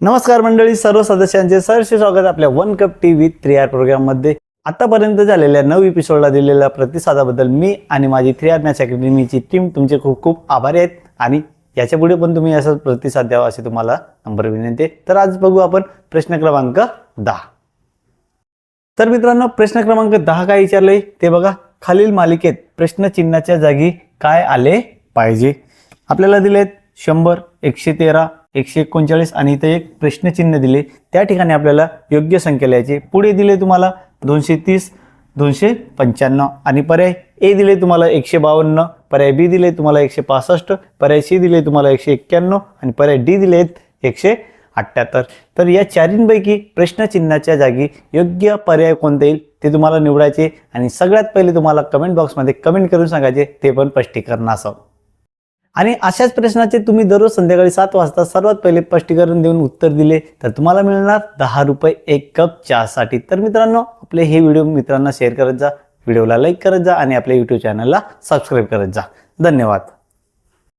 नमस्कार मंडळी सर्व सदस्यांचे सहर्ष स्वागत आपल्या one cup T V three R प्रोग्राममध्ये. आतापर्यंत झालेल्या नऊ एपिसोडला दिलेल्या प्रतिसादाबद्दल मी आणि माझी थ्री आर मॅच अकॅडमीची टीम तुमचे खूप खूप आभारी आहेत. आणि याच्यापुढे पण तुम्ही असाच प्रतिसाद द्यावा असे तुम्हाला नंबर विनंती आहे. तर आज बघू आपण प्रश्न क्रमांक दहा. तर मित्रांनो प्रश्न क्रमांक दहा काय विचारलंय? ते बघा. खालील मालिकेत प्रश्नचिन्हाच्या जागी काय आले पाहिजे? आपल्याला दिलेत शंभर एकशे तेरा एकशे एकोणचाळीस आणि इथे एक प्रश्नचिन्ह दिले. त्या ठिकाणी आपल्याला योग्य संख्या लिहायची. पुढे दिले तुम्हाला दोनशे तीस दोनशे पंच्याण्णव. आणि पर्याय ए दिले तुम्हाला एकशे बावन्न पर्याय बी दिले तुम्हाला एकशे पासष्ट पर्याय सी दिले तुम्हाला एकशे एक्क्याण्णव आणि पर्याय डी दिलेत एकशे अठ्ठ्याहत्तर तर या चारींपैकी प्रश्नचिन्हाच्या जागी योग्य पर्याय कोणते येईल ते तुम्हाला निवडायचे आणि सगळ्यात पहिले तुम्हाला कमेंट बॉक्समध्ये कमेंट करून सांगायचे ते पण स्पष्टीकरण असावं. आणि अशाच प्रश्नाचे तुम्ही दररोज संध्याकाळी सात वाजता सर्वात पहिले स्पष्टीकरण देऊन उत्तर दिले तर तुम्हाला मिळणार दहा रुपये एक कप चहासाठी. तर मित्रांनो आपले हे व्हिडिओ मित्रांना शेअर करत जा व्हिडिओला लाईक करत जा आणि आपल्या यूट्यूब चॅनलला सबस्क्राईब करत जा. धन्यवाद.